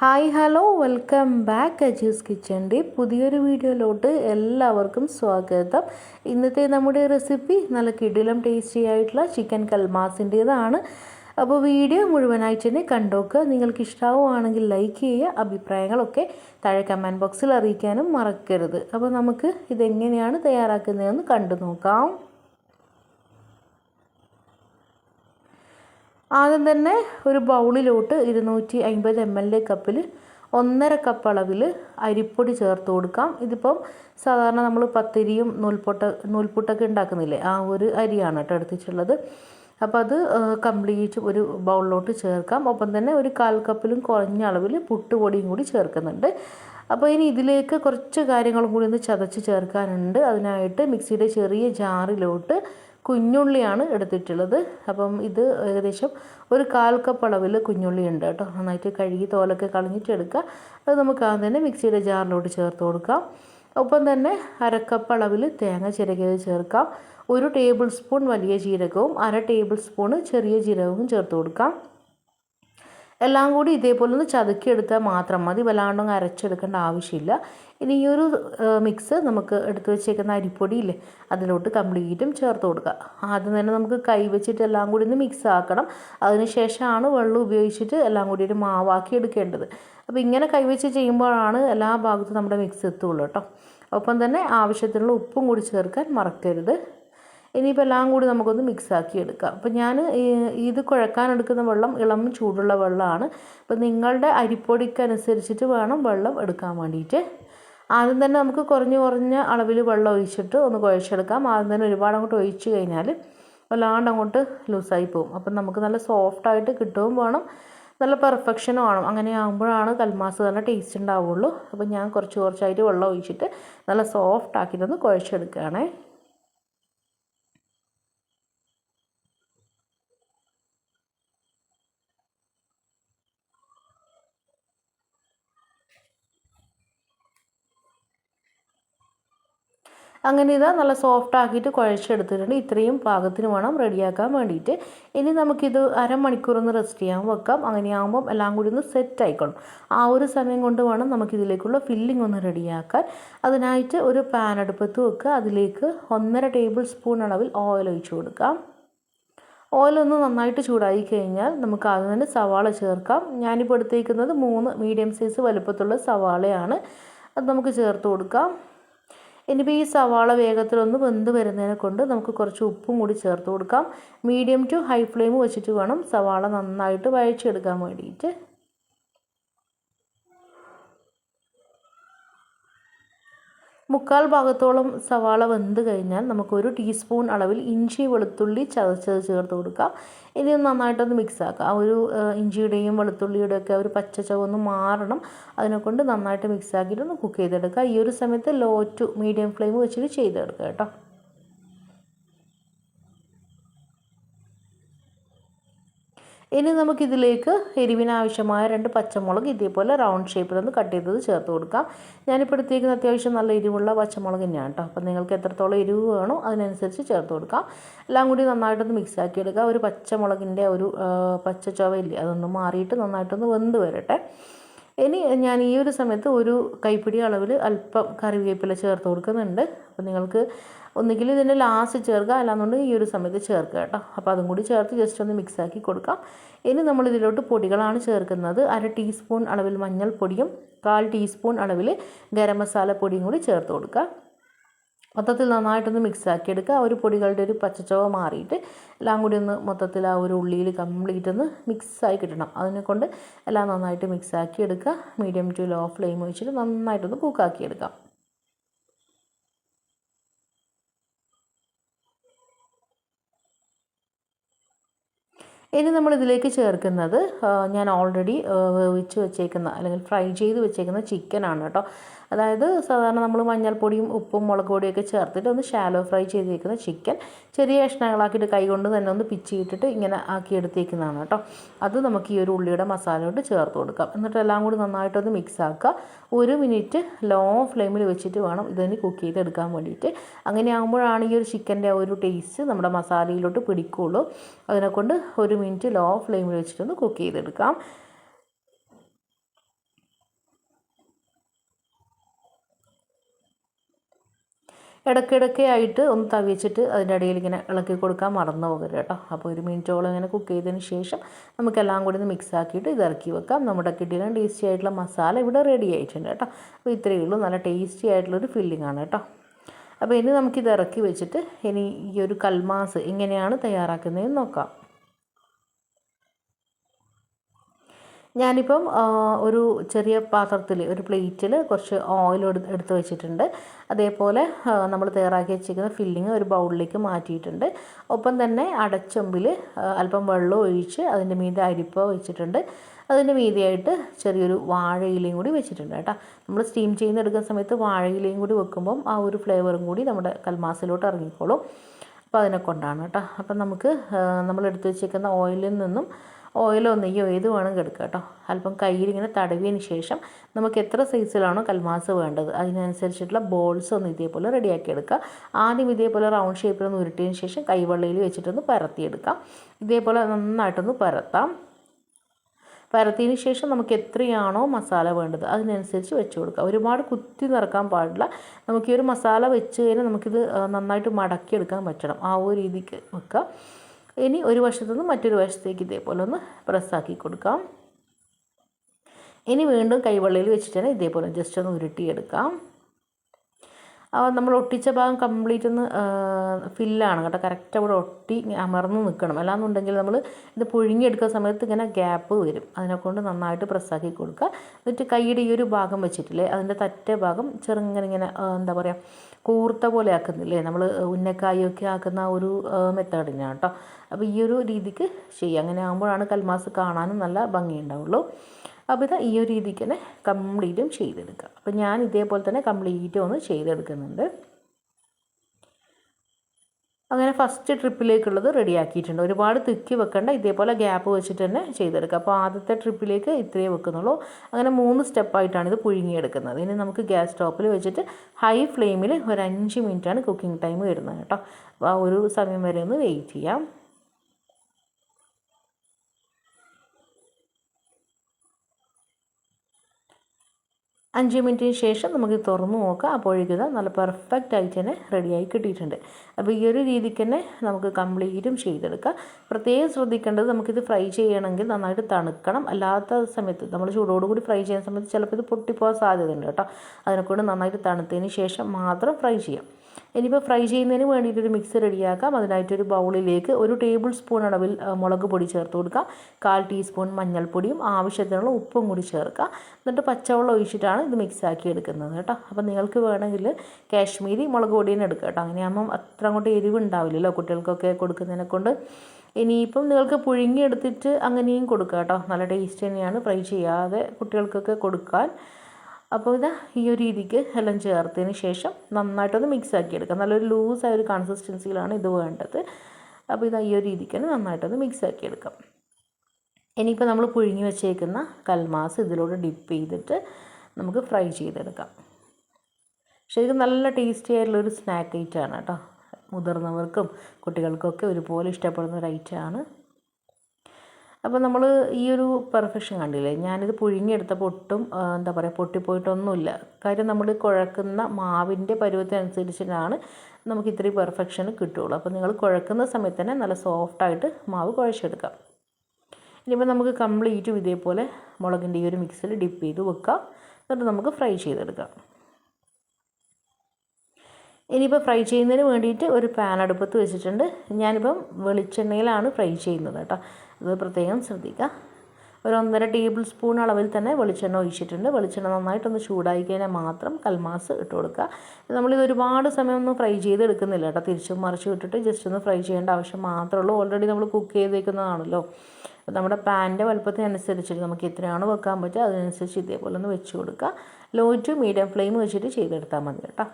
Hi hello welcome back Ajees കിച്ചന്റെ പുതിയൊരു വീഡിയോയിലോട്ട് എല്ലാവർക്കും സ്വാഗതം. ഇന്നത്തെ നമ്മുടെ റെസിപ്പി നല്ല കിടിലം ടേസ്റ്റി ആയിട്ടുള്ള ചിക്കൻ കൽമാസിന്റേതാണ്. അപ്പോൾ വീഡിയോ മുഴുവനായിട്ട് തന്നെ കണ്ടോക്കുക. നിങ്ങൾക്ക് ഇഷ്ടമാവുകയാണെങ്കിൽ ലൈക്ക് ചെയ്യുക അഭിപ്രായങ്ങളൊക്കെ താഴെ കമന്റ് ബോക്സിൽ അറിയിക്കാനും മറക്കരുത്. അപ്പോൾ നമുക്ക് ഇതെങ്ങനെയാണ് തയ്യാറാക്കുന്നതെന്ന് കണ്ടു നോക്കാം. ആദ്യം തന്നെ ഒരു ബൗളിലോട്ട് ഇരുന്നൂറ്റി അൻപത് എം എൽ കപ്പിൽ ഒന്നര കപ്പ് അളവിൽ അരിപ്പൊടി ചേർത്ത് കൊടുക്കാം. ഇതിപ്പം സാധാരണ നമ്മൾ പത്തിരിയും നൂൽപൊട്ട നൂൽപുട്ടൊക്കെ ഉണ്ടാക്കുന്നില്ലേ? ആ ഒരു അരിയാണ് കേട്ടോ എടുത്തിട്ടുള്ളത്. അപ്പോൾ അത് കംപ്ലീറ്റ് ഒരു ബൗളിലോട്ട് ചേർക്കാം. ഒപ്പം തന്നെ ഒരു കാൽ കപ്പിലും കുറഞ്ഞ അളവിൽ പുട്ടുപൊടിയും കൂടി ചേർക്കുന്നുണ്ട്. അപ്പോൾ ഇനി ഇതിലേക്ക് കുറച്ച് കാര്യങ്ങളും കൂടി ഒന്ന് ചതച്ച് ചേർക്കാനുണ്ട്. അതിനായിട്ട് മിക്സിയുടെ ചെറിയ ജാറിലോട്ട് കുഞ്ഞുള്ളിയാണ് എടുത്തിട്ടുള്ളത്. അപ്പം ഇത് ഏകദേശം ഒരു കാൽ കപ്പ് അളവിൽ കുഞ്ഞുള്ളി ഉണ്ട് കേട്ടോ. നന്നായിട്ട് കഴുകി തോലൊക്കെ കളഞ്ഞിട്ട് എടുക്കുക അത് നമുക്ക് ആദ്യം തന്നെ മിക്സിയുടെ ജാറിലോട്ട് ചേർത്ത് കൊടുക്കാം. ഒപ്പം തന്നെ അരക്കപ്പ് അളവിൽ തേങ്ങ ചിരകിയത് ചേർക്കാം. ഒരു ടേബിൾ സ്പൂൺ വലിയ ജീരകവും അര ടേബിൾ സ്പൂണ് ചെറിയ ജീരകവും ചേർത്ത് കൊടുക്കാം. എല്ലാം കൂടി ഇതേപോലെ ഒന്ന് ചതുക്കിയെടുത്താൽ മാത്രം മതി. വല്ലാണ്ടൊന്നും അരച്ചെടുക്കേണ്ട ആവശ്യമില്ല. ഇനി ഈ ഒരു മിക്സ് നമുക്ക് എടുത്തു വെച്ചേക്കുന്ന അരിപ്പൊടിയില്ലേ അതിലോട്ട് കംപ്ലീറ്റും ചേർത്ത് കൊടുക്കുക. ആദ്യം തന്നെ നമുക്ക് കൈ വെച്ചിട്ട് എല്ലാം കൂടി ഒന്ന് മിക്സ് ആക്കണം. അതിന് ശേഷമാണ് വെള്ളം ഉപയോഗിച്ചിട്ട് എല്ലാം കൂടി ഒരു മാവാക്കി എടുക്കേണ്ടത്. അപ്പോൾ ഇങ്ങനെ കൈവച്ച് ചെയ്യുമ്പോഴാണ് എല്ലാ ഭാഗത്തും നമ്മുടെ മിക്സ് എത്തുള്ളൂ കേട്ടോ. ഒപ്പം തന്നെ ആവശ്യത്തിനുള്ള ഉപ്പും കൂടി ചേർക്കാൻ മറക്കരുത്. ഇനിയിപ്പോൾ എല്ലാം കൂടി നമുക്കൊന്ന് മിക്സാക്കി എടുക്കാം. അപ്പോൾ ഞാൻ ഇത് കുഴക്കാൻ എടുക്കുന്ന വെള്ളം ഇളം ചൂടുള്ള വെള്ളമാണ് അപ്പോൾ നിങ്ങളുടെ അരിപ്പൊടിക്കനുസരിച്ചിട്ട് വേണം വെള്ളം എടുക്കാൻ വേണ്ടിയിട്ട്. ആദ്യം തന്നെ നമുക്ക് കുറഞ്ഞ് കുറഞ്ഞ അളവിൽ വെള്ളം ഒഴിച്ചിട്ട് ഒന്ന് കുഴച്ചെടുക്കാം. ആദ്യം തന്നെ ഒരുപാട് അങ്ങോട്ട് ഒഴിച്ച് കഴിഞ്ഞാൽ വല്ലാണ്ട് അങ്ങോട്ട് ലൂസായി പോകും അപ്പം നമുക്ക് നല്ല സോഫ്റ്റായിട്ട് കിട്ടുകയും വേണം. നല്ല പെർഫെക്ഷനും ആണ് അങ്ങനെ ആകുമ്പോഴാണ് കൽമാസ് നല്ല ടേസ്റ്റ് ഉണ്ടാവുള്ളൂ. അപ്പോൾ ഞാൻ കുറച്ച് കുറച്ചായിട്ട് വെള്ളം ഒഴിച്ചിട്ട് നല്ല സോഫ്റ്റ് ആക്കിയിട്ടൊന്ന് കുഴച്ചെടുക്കുകയാണേ. അങ്ങനെ ഇതാ നല്ല സോഫ്റ്റ് ആക്കിയിട്ട് കുഴച്ചെടുത്തിട്ടുണ്ട്. ഇത്രയും പാകത്തിന് വേണം റെഡിയാക്കാൻ വേണ്ടിയിട്ട്. ഇനി നമുക്കിത് അരമണിക്കൂർ ഒന്ന് റെസ്റ്റ് ചെയ്യാൻ വെക്കാം. അങ്ങനെയാകുമ്പം എല്ലാം കൂടി ഒന്ന് സെറ്റ് ആയിക്കോളും. ആ ഒരു സമയം കൊണ്ട് വേണം നമുക്കിതിലേക്കുള്ള ഫില്ലിംഗ് ഒന്ന് റെഡിയാക്കാൻ അതിനായിട്ട് ഒരു പാൻ അടുപ്പത്ത് വെക്കുക. അതിലേക്ക് ഒന്നര ടേബിൾ സ്പൂൺ അളവിൽ ഓയിൽ ഒഴിച്ചു കൊടുക്കാം. ഓയിലൊന്ന് നന്നായിട്ട് ചൂടായി കഴിഞ്ഞാൽ നമുക്ക് ആദ്യം തന്നെ സവാള ചേർക്കാം. ഞാനിപ്പോൾ എടുത്തേക്കുന്നത് മൂന്ന് മീഡിയം സൈസ് വലുപ്പത്തുള്ള സവാളയാണ്. അത് നമുക്ക് ചേർത്ത് കൊടുക്കാം. ഇനിയിപ്പോൾ ഈ സവാള വേഗത്തിലൊന്ന് വെന്ത് വരുന്നതിനെ കൊണ്ട് നമുക്ക് കുറച്ച് ഉപ്പും കൂടി ചേർത്ത് കൊടുക്കാം. മീഡിയം ടു ഹൈ ഫ്ലെയിം വെച്ചിട്ട് വേണം സവാള നന്നായിട്ട് വഴച്ചെടുക്കാൻ വേണ്ടിയിട്ട്. മുക്കാൽ ഭാഗത്തോളം സവാള വെന്ത് കഴിഞ്ഞാൽ നമുക്കൊരു ടീസ്പൂൺ അളവിൽ ഇഞ്ചി വെളുത്തുള്ളി ചതച്ചത് ചേർത്ത് കൊടുക്കാം. ഒന്ന് നന്നായിട്ടൊന്ന് മിക്സ് ആക്കാം. ആ ഒരു ഇഞ്ചിയുടെയും വെളുത്തുള്ളിയുടെയും ഒക്കെ ഒരു പച്ച ചുവന്ന് മാറണം. അതിനെക്കൊണ്ട് നന്നായിട്ട് മിക്സ് ആക്കിയിട്ടൊന്ന് കുക്ക് ചെയ്തെടുക്കുക ഈ ഒരു സമയത്ത് ലോ ടു മീഡിയം ഫ്ലെയിം വെച്ചിട്ട് ചെയ്തെടുക്കുക കേട്ടോ. ഇനി നമുക്കിതിലേക്ക് എരിവിനാവശ്യമായ രണ്ട് പച്ചമുളക് ഇതേപോലെ റൗണ്ട് ഷേപ്പിൽ ഒന്ന് കട്ട് ചെയ്തത് ചേർത്ത് കൊടുക്കാം. ഞാനിപ്പോൾ എടുത്തേക്കുന്ന അത്യാവശ്യം നല്ല എരിവുള്ള പച്ചമുളക് തന്നെയാണ് കേട്ടോ അപ്പോൾ നിങ്ങൾക്ക് എത്രത്തോളം എരിവ് വേണോ അതിനനുസരിച്ച് ചേർത്ത് കൊടുക്കാം. എല്ലാം കൂടി നന്നായിട്ടൊന്ന് മിക്സ് ആക്കി എടുക്കുക ഒരു പച്ചമുളകിന്റെ ഒരു പച്ച ചുവയില്ലേ അതൊന്ന് മാറിയിട്ട് നന്നായിട്ടൊന്ന് വെന്ത് വരട്ടെ. ഇനി ഞാൻ ഈ ഒരു സമയത്ത് ഒരു കൈപ്പിടി അളവിൽ അല്പം കറിവേപ്പില ചേർത്ത് കൊടുക്കുന്നുണ്ട്. അപ്പോൾ നിങ്ങൾക്ക് ഒന്നുകിൽ ഇതിന്റെ ലാസ്റ്റ് ചേർക്കുക അല്ലാന്നുണ്ടെങ്കിൽ ഈ ഒരു സമയത്ത് ചേർക്കുക കേട്ടോ. അപ്പോൾ അതും കൂടി ചേർത്ത് ജസ്റ്റ് ഒന്ന് മിക്സ് ആക്കി കൊടുക്കാം. ഇനി നമ്മൾ ഇതിലോട്ട് പൊടികളാണ് ചേർക്കുന്നത്. അര ടീസ്പൂൺ അളവിൽ മഞ്ഞൾപ്പൊടിയും കാൽ ടീസ്പൂൺ അളവിൽ ഗരം മസാല പൊടിയും കൂടി ചേർത്ത് കൊടുക്കുക. മൊത്തത്തിൽ നന്നായിട്ടൊന്ന് മിക്സ് ആക്കി എടുക്കുക ആ ഒരു പൊടികളുടെ ഒരു പച്ചച്ചവ മാറിയിട്ട് എല്ലാം കൂടി ഒന്ന് മൊത്തത്തിൽ ആ ഒരു ഉള്ളിയിൽ കംപ്ലീറ്റ് ഒന്ന് മിക്സായി കിട്ടണം. അതിനെ കൊണ്ട് എല്ലാം നന്നായിട്ട് മിക്സ് ആക്കി എടുക്കുക മീഡിയം ടു ലോ ഫ്ലെയിം വെച്ചിട്ട് നന്നായിട്ടൊന്ന് കുക്കാക്കി എടുക്കാം ഇനി നമ്മൾ ഇതിലേക്ക് ചേർക്കുന്നത് ഞാൻ ഓൾറെഡി വേവിച്ച് വെച്ചേക്കുന്ന അല്ലെങ്കിൽ ഫ്രൈ ചെയ്ത് വെച്ചേക്കുന്ന ചിക്കനാണ് കേട്ടോ. അതായത് സാധാരണ നമ്മൾ മഞ്ഞൾപ്പൊടിയും ഉപ്പും മുളക് പൊടിയൊക്കെ ചേർത്തിട്ട് ഒന്ന് ഷാലോ ഫ്രൈ ചെയ്തേക്കുന്ന ചിക്കൻ ചെറിയ കഷ്ണങ്ങളാക്കിയിട്ട് കൈകൊണ്ട് തന്നെ ഒന്ന് പിച്ചിയിട്ടിട്ട് ഇങ്ങനെ ആക്കി എടുത്തേക്കുന്നതാണ് കേട്ടോ. അത് നമുക്ക് ഈ ഒരു ഉള്ളിയുടെ മസാലയോട് ചേർത്ത് കൊടുക്കാം. എന്നിട്ട് എല്ലാം കൂടി നന്നായിട്ടൊന്ന് മിക്സ് ആക്കുക. ഒരു മിനിറ്റ് ലോ ഫ്ലെയിമിൽ വെച്ചിട്ട് വേണം ഇതിന് കുക്ക് ചെയ്തെടുക്കാൻ വേണ്ടിയിട്ട്. അങ്ങനെ ആകുമ്പോഴാണ് ഈ ഒരു ചിക്കന്റെ ഒരു ടേസ്റ്റ് നമ്മുടെ മസാലയിലോട്ട് പിടിക്കുകയുള്ളൂ അതിനെക്കൊണ്ട് ഒരു മിനിറ്റ് ലോ ഫ്ലെയിമിൽ വെച്ചിട്ടൊന്ന് കുക്ക് ചെയ്തെടുക്കാം. ഇടയ്ക്കിടയ്ക്ക് ആയിട്ട് ഒന്ന് തവിച്ചിട്ട് വെച്ചിട്ട് അതിന്റെ ഇടയിൽ ഇങ്ങനെ ഇളക്കി കൊടുക്കാൻ മറന്നു പോകരുത് കേട്ടോ. അപ്പോൾ ഒരു മിനിറ്റോളം ഇങ്ങനെ കുക്ക് ചെയ്തതിന് ശേഷം നമുക്കെല്ലാം കൂടി ഒന്ന് മിക്സ് ആക്കിയിട്ട് ഇത് ഇറക്കി വെക്കാം. നമ്മുടെ കിട്ടിയിലും ടേസ്റ്റി ആയിട്ടുള്ള മസാല ഇവിടെ റെഡി ആയിട്ടുണ്ട് കേട്ടോ. അപ്പോൾ ഇത്രയേ ഉള്ളൂ. നല്ല ടേസ്റ്റി ആയിട്ടുള്ളൊരു ഫില്ലിംഗ് ആണ് കേട്ടോ. അപ്പോൾ ഇനി നമുക്കിത് ഇറക്കി വെച്ചിട്ട് ഇനി ഈ ഒരു കൽമാസ് എങ്ങനെയാണ് തയ്യാറാക്കുന്നതെന്ന് നോക്കാം. ഞാനിപ്പം ഒരു ചെറിയ പാത്രത്തിൽ ഒരു പ്ലേറ്റിൽ കുറച്ച് ഓയിൽ എടുത്ത് വെച്ചിട്ടുണ്ട്. അതേപോലെ നമ്മൾ തയ്യാറാക്കി വെച്ചിരിക്കുന്ന ഫില്ലിങ് ഒരു ബൗളിലേക്ക് മാറ്റിയിട്ടുണ്ട്. ഒപ്പം തന്നെ അടച്ചൊമ്പിൽ അല്പം വെള്ളം ഒഴിച്ച് അതിന്റെ മീതെ അരിപ്പ വെച്ചിട്ടുണ്ട്. അതിന്റെ മീതിയായിട്ട് ചെറിയൊരു വാഴയിലയും കൂടി വെച്ചിട്ടുണ്ട് കേട്ടോ. നമ്മൾ സ്റ്റീം ചെയ്യുന്നെടുക്കുന്ന സമയത്ത് വാഴയിലയും കൂടി വെക്കുമ്പം ആ ഒരു ഫ്ലേവറും കൂടി നമ്മുടെ കൽമാസിലോട്ട് ഇറങ്ങിക്കോളും. അപ്പോൾ അതിനെ കൊണ്ടാണ് കേട്ടോ. അപ്പം നമുക്ക് നമ്മൾ എടുത്ത് വെച്ചേക്കുന്ന ഓയിലിൽ നിന്നും ഓയിലോ നെയ്യോ ഏത് വേണമെങ്കിൽ എടുക്കുക കേട്ടോ. അല്പം കയ്യിൽ ഇങ്ങനെ തടവിയതിന് ശേഷം നമുക്ക് എത്ര സൈസിലാണോ കൽമാസ് വേണ്ടത്. അതിനനുസരിച്ചിട്ടുള്ള ബോൾസ് ഒന്ന് ഇതേപോലെ റെഡിയാക്കി എടുക്കുക. ആദ്യം ഇതേപോലെ റൗണ്ട് ഷേപ്പിലൊന്ന് ഉരുട്ടിയതിന് ശേഷം കൈവെള്ളയിൽ വെച്ചിട്ടൊന്ന് പരത്തിയെടുക്കാം ഇതേപോലെ നന്നായിട്ടൊന്ന് പരത്താം. പരത്തിയതിന് ശേഷം നമുക്ക് എത്രയാണോ മസാല വേണ്ടത് അതിനനുസരിച്ച് വെച്ച് കൊടുക്കുക. ഒരുപാട് കുത്തി നിറക്കാൻ പാടില്ല. നമുക്ക് ഈ ഒരു മസാല വെച്ച് കഴിഞ്ഞാൽ നമുക്കിത് നന്നായിട്ട് മടക്കിയെടുക്കാൻ പറ്റണം. ആ ഒരു രീതിക്ക് വെക്കുക. ഇനി ഒരു വശത്തു നിന്ന് മറ്റൊരു വശത്തേക്ക് ഇതേപോലെ ഒന്ന് പ്രസ്സാക്കി കൊടുക്കാം. ഇനി വീണ്ടും കൈവെള്ളയിൽ വെച്ചിട്ട് ഇതേപോലെ ജസ്റ്റ് ഒന്ന് ഉരുട്ടിയെടുക്കാം. നമ്മൾ ഒട്ടിച്ച ഭാഗം കംപ്ലീറ്റ് ഒന്ന് ഫില്ലാണ് കേട്ടോ. കറക്റ്റ് അവിടെ ഒട്ടി അമർന്ന് നിൽക്കണം. അല്ലാന്നുണ്ടെങ്കിൽ നമ്മൾ ഇത് പുഴുങ്ങിയെടുക്കുന്ന സമയത്ത് ഇങ്ങനെ ഗ്യാപ്പ് വരും. അതിനെക്കൊണ്ട് നന്നായിട്ട് പ്രസ്സാക്കി കൊടുക്കുക. എന്നിട്ട് കൈയുടെ ഈ ഒരു ഭാഗം വെച്ചിട്ടില്ലേ അതിന്റെ തറ്റ ഭാഗം ചെറുങ്ങനെ ഇങ്ങനെ എന്താ പറയുക കൂർത്ത പോലെ ആക്കുന്നില്ലേ? നമ്മൾ ഉന്നക്കായൊക്കെ ആക്കുന്ന ഒരു മെത്തേഡിനാണ് കേട്ടോ. അപ്പോൾ ഈ ഒരു രീതിക്ക് ചെയ്യുക അങ്ങനെ ആകുമ്പോഴാണ് കൽമാസ് കാണാനും നല്ല ഭംഗിയുണ്ടാവുള്ളൂ. അപ്പോൾ ഇത് ഈ ഒരു രീതിക്ക് തന്നെ കംപ്ലീറ്റും ചെയ്തെടുക്കുക. അപ്പോൾ ഞാൻ ഇതേപോലെ തന്നെ കംപ്ലീറ്റും ഒന്ന് ചെയ്തെടുക്കുന്നുണ്ട്. അങ്ങനെ ഫസ്റ്റ് ട്രിപ്പിലേക്കുള്ളത് റെഡിയാക്കിയിട്ടുണ്ട് ഒരുപാട് തിക്കി വെക്കേണ്ട ഇതേപോലെ ഗ്യാപ്പ് വെച്ചിട്ട് തന്നെ ചെയ്തെടുക്കുക. അപ്പോൾ ആദ്യത്തെ ട്രിപ്പിലേക്ക് ഇത്രയേ വെക്കുന്നുള്ളൂ. അങ്ങനെ മൂന്ന് സ്റ്റെപ്പായിട്ടാണ് ഇത് പുഴുങ്ങിയെടുക്കുന്നത്. ഇനി നമുക്ക് ഗ്യാസ് സ്റ്റോപ്പിൽ വെച്ചിട്ട് ഹൈ ഫ്ലെയിമിൽ ഒരു അഞ്ച് മിനിറ്റാണ് കുക്കിംഗ് ടൈം വരുന്നത് കേട്ടോ. അപ്പോൾ ആ ഒരു സമയം വരെ ഒന്ന് വെയിറ്റ് ചെയ്യാം. അഞ്ച് മിനിറ്റിന് ശേഷം നമുക്ക് തുറന്ന് നോക്കാം. അപ്പോഴേക്കും നല്ല പെർഫെക്റ്റ് ആയിട്ട് തന്നെ റെഡിയായി കിട്ടിയിട്ടുണ്ട്. അപ്പോൾ ഈ ഒരു രീതിക്ക് തന്നെ നമുക്ക് കംപ്ലീറ്റും ചെയ്തെടുക്കാം. പ്രത്യേകം ശ്രദ്ധിക്കേണ്ടത് നമുക്കിത് ഫ്രൈ ചെയ്യണമെങ്കിൽ നന്നായിട്ട് തണുക്കണം. അല്ലാത്ത സമയത്ത് നമ്മൾ ചൂടോടുകൂടി ഫ്രൈ ചെയ്യുന്ന സമയത്ത് ചിലപ്പോൾ ഇത് പൊട്ടിപ്പോകാൻ സാധ്യതയുണ്ട് കേട്ടോ. അതിനെക്കൊണ്ട് നന്നായിട്ട് തണുത്തതിന് ശേഷം മാത്രം ഫ്രൈ ചെയ്യാം. ഇനിയിപ്പോൾ ഫ്രൈ ചെയ്യുന്നതിന് വേണ്ടിയിട്ടൊരു മിക്സ് റെഡിയാക്കാം. അതിനായിട്ടൊരു ബൗളിലേക്ക് ഒരു ടേബിൾ സ്പൂൺ അളവിൽ മുളക് പൊടി ചേർത്ത് കൊടുക്കാം കാൽ ടീസ്പൂൺ മഞ്ഞൾപ്പൊടിയും ആവശ്യത്തിനുള്ള ഉപ്പും കൂടി ചേർക്കുക. എന്നിട്ട് പച്ചവെള്ളം ഒഴിച്ചിട്ടാണ് ഇത് മിക്സ് ആക്കി എടുക്കുന്നത് കേട്ടോ. അപ്പോൾ നിങ്ങൾക്ക് വേണമെങ്കിൽ കാശ്മീരി മുളക് പൊടി തന്നെ എടുക്കുക കേട്ടോ. അങ്ങനെയാകുമ്പം അത്ര അങ്ങോട്ട് എരിവ് ഉണ്ടാവില്ലല്ലോ കുട്ടികൾക്കൊക്കെ കൊടുക്കുന്നതിനെ കൊണ്ട്. ഇനിയിപ്പം നിങ്ങൾക്ക് പുഴുങ്ങിയെടുത്തിട്ട് അങ്ങനെയും കൊടുക്കുക കേട്ടോ. നല്ല ടേസ്റ്റ് തന്നെയാണ്. ഫ്രൈ ചെയ്യാതെ കുട്ടികൾക്കൊക്കെ കൊടുക്കാൻ. അപ്പോൾ ഇത് ഈ ഒരു രീതിക്ക് എല്ലാം ചേർത്തതിന് ശേഷം നന്നായിട്ടൊന്ന് മിക്സ് ആക്കി എടുക്കാം നല്ലൊരു ലൂസായ ഒരു കൺസിസ്റ്റൻസിയിലാണ് ഇത് വേണ്ടത്. അപ്പോൾ ഇത് ഈ ഒരു രീതിക്ക് തന്നെ നന്നായിട്ടൊന്ന് മിക്സ് ആക്കി എടുക്കാം ഇനിയിപ്പോൾ നമ്മൾ പുഴുങ്ങി വെച്ചേക്കുന്ന കൽമാസ് ഇതിലൂടെ ഡിപ്പ് ചെയ്തിട്ട് നമുക്ക് ഫ്രൈ ചെയ്തെടുക്കാം. ശരിക്കും നല്ല ടേസ്റ്റി ആയിട്ടുള്ളൊരു സ്നാക്ക് ഐറ്റമാണ് കേട്ടോ. മുതിർന്നവർക്കും കുട്ടികൾക്കൊക്കെ ഒരുപോലെ ഇഷ്ടപ്പെടുന്ന ഒരു ഐറ്റമാണ് അപ്പോൾ നമ്മൾ ഈ ഒരു പെർഫെക്ഷൻ കണ്ടില്ലേ? ഞാനിത് പുഴുങ്ങിയെടുത്തപ്പോൾ ഒട്ടും എന്താ പറയുക പൊട്ടിപ്പോയിട്ടൊന്നുമില്ല. കാര്യം നമ്മൾ കുഴക്കുന്ന മാവിന്റെ പരുവത്തിനനുസരിച്ചിട്ടാണ് നമുക്ക് ഇത്രയും പെർഫെക്ഷൻ കിട്ടുകയുള്ളൂ. അപ്പോൾ നിങ്ങൾ കുഴക്കുന്ന സമയത്ത് തന്നെ നല്ല സോഫ്റ്റായിട്ട് മാവ് കുഴച്ചെടുക്കാം. ഇനിയിപ്പോൾ നമുക്ക് കംപ്ലീറ്റും ഇതേപോലെ മുളകിന്റെ ഈ ഒരു മിക്സിൽ ഡിപ്പ് ചെയ്ത് വെക്കാം. എന്നിട്ട് നമുക്ക് ഫ്രൈ ചെയ്തെടുക്കാം. ഇനിയിപ്പോൾ ഫ്രൈ ചെയ്യുന്നതിന് വേണ്ടിയിട്ട് ഒരു പാൻ അടുപ്പത്ത് വെച്ചിട്ടുണ്ട്. ഞാനിപ്പം വെളിച്ചെണ്ണയിലാണ് ഫ്രൈ ചെയ്യുന്നത് കേട്ടോ. അത് പ്രത്യേകം ശ്രദ്ധിക്കുക ഒരു ഒന്നര ടേബിൾ സ്പൂൺ അളവിൽ തന്നെ വെളിച്ചെണ്ണ ഒഴിച്ചിട്ടുണ്ട്. വെളിച്ചെണ്ണ നന്നായിട്ടൊന്ന് ചൂടായി കഴിഞ്ഞാൽ മാത്രം കൽമാസ് ഇട്ട് കൊടുക്കുക നമ്മളിത് ഒരുപാട് സമയം ഒന്നും ഫ്രൈ ചെയ്ത് എടുക്കുന്നില്ല കേട്ടോ. തിരിച്ചും മറിച്ചും ഇട്ടിട്ട് ജസ്റ്റ് ഒന്ന് ഫ്രൈ ചെയ്യേണ്ട ആവശ്യം മാത്രമേ ഉള്ളൂ. ഓൾറെഡി നമ്മൾ കുക്ക് ചെയ്തേക്കുന്നതാണല്ലോ. നമ്മുടെ പാന്റെ വലുപ്പത്തിനനുസരിച്ചിട്ട് നമുക്ക് എത്രയാണ് വെക്കാൻ പറ്റുക അതിനനുസരിച്ച് ഇതേപോലെ ഒന്ന് വെച്ച് കൊടുക്കുക ലോ ടു മീഡിയം ഫ്ലെയിം വെച്ചിട്ട് ചെയ്തെടുത്താൽ മതി കേട്ടോ.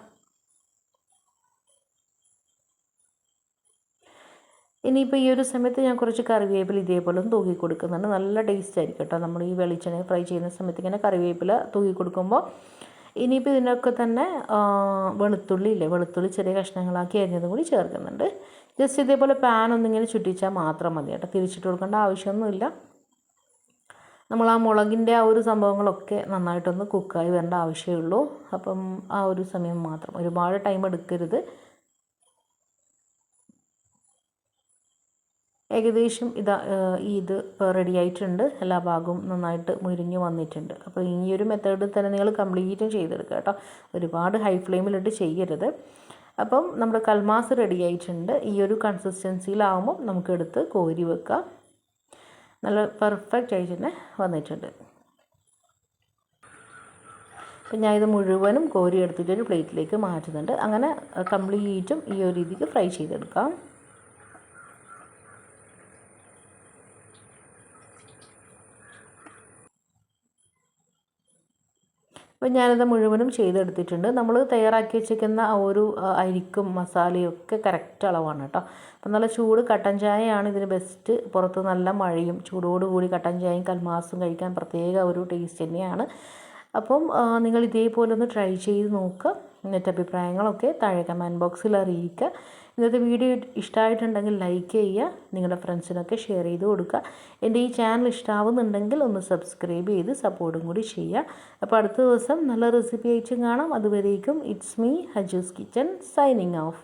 ഇനിയിപ്പോൾ ഈ ഒരു സമയത്ത് ഞാൻ കുറച്ച് കറിവേപ്പില ഇതേപോലെ തൂക്കി കൊടുക്കുന്നുണ്ട്. നല്ല ടേസ്റ്റ് ആയിരിക്കും കേട്ടോ. നമ്മൾ ഈ വെളിച്ചെണ്ണ ഫ്രൈ ചെയ്യുന്ന സമയത്ത് ഇങ്ങനെ കറിവേപ്പില തൂക്കി കൊടുക്കുമ്പോൾ ഇനിയിപ്പോൾ ഇതിനൊക്കെ തന്നെ വെളുത്തുള്ളി ഇല്ലേ? വെളുത്തുള്ളി ചെറിയ കഷ്ണങ്ങളാക്കി അരിഞ്ഞതും കൂടി ചേർക്കുന്നുണ്ട്. ജസ്റ്റ് ഇതേപോലെ പാൻ ഒന്നിങ്ങനെ ചുറ്റിച്ചാൽ മാത്രം മതി കേട്ടോ. തിരിച്ചിട്ട് കൊടുക്കേണ്ട ആവശ്യമൊന്നുമില്ല. നമ്മൾ ആ മുളകിന്റെ ആ ഒരു സംഭവങ്ങളൊക്കെ നന്നായിട്ടൊന്ന് കുക്കായി വരേണ്ട ആവശ്യമുള്ളൂ അപ്പം ആ ഒരു സമയം മാത്രം. ഒരുപാട് ടൈം എടുക്കരുത്. ഏകദേശം ഇതാ ഈ ഇത് റെഡി ആയിട്ടുണ്ട്. എല്ലാ ഭാഗവും നന്നായിട്ട് മുരിഞ്ഞ് വന്നിട്ടുണ്ട്. അപ്പോൾ ഈ ഒരു മെത്തേഡിൽ തന്നെ നിങ്ങൾ കംപ്ലീറ്റും ചെയ്തെടുക്കുക കേട്ടോ. ഒരുപാട് ഹൈ ഫ്ലെയിമിലിട്ട് ചെയ്യരുത്. അപ്പം നമ്മുടെ കൽമാസ് റെഡി ആയിട്ടുണ്ട്. ഈ ഒരു കൺസിസ്റ്റൻസിയിലാവുമ്പോൾ നമുക്കെടുത്ത് കോരി വെക്കാം. നല്ല പെർഫെക്റ്റ് ആയിട്ട് തന്നെ വന്നിട്ടുണ്ട്. അപ്പം ഞാൻ ഇത് മുഴുവനും കോരി എടുത്തിട്ട് ഒരു പ്ലേറ്റിലേക്ക് മാറ്റുന്നുണ്ട്. അങ്ങനെ കംപ്ലീറ്റും ഈ ഒരു രീതിക്ക് ഫ്രൈ ചെയ്തെടുക്കാം. അപ്പോൾ ഞാനത് മുഴുവനും ചെയ്തെടുത്തിട്ടുണ്ട്. നമ്മൾ തയ്യാറാക്കി വെച്ചിരിക്കുന്ന ആ ഒരു അരിക്കും മസാലയും ഒക്കെ കറക്റ്റ് അളവാണ് കേട്ടോ. അപ്പം നല്ല ചൂട് കട്ടൻ ചായയാണ് ഇതിന് ബെസ്റ്റ് പുറത്ത് നല്ല മഴയും ചൂടോടുകൂടി കട്ടൻ ചായയും കൽമാസും കഴിക്കാൻ പ്രത്യേക ഒരു ടേസ്റ്റ് തന്നെയാണ്. അപ്പം നിങ്ങൾ ഇതേപോലെ ഒന്ന് ട്രൈ ചെയ്ത് നോക്കുക. എന്നിട്ട് അഭിപ്രായങ്ങളൊക്കെ താഴെ കമന്റ് ബോക്സിൽ അറിയിക്കുക. ഇന്നത്തെ വീഡിയോ ഇഷ്ടമായിട്ടുണ്ടെങ്കിൽ ലൈക്ക് ചെയ്യുക നിങ്ങളുടെ ഫ്രണ്ട്സിനൊക്കെ ഷെയർ ചെയ്ത് കൊടുക്കുക. എന്റെ ഈ ചാനൽ ഇഷ്ടമാവുന്നുണ്ടെങ്കിൽ ഒന്ന് സബ്സ്ക്രൈബ് ചെയ്ത് സപ്പോർട്ടും കൂടി ചെയ്യുക. അപ്പോൾ അടുത്ത ദിവസം നല്ല റെസിപ്പി അയച്ചും കാണാം. അതുവരേക്കും it's me Hajoos kitchen signing off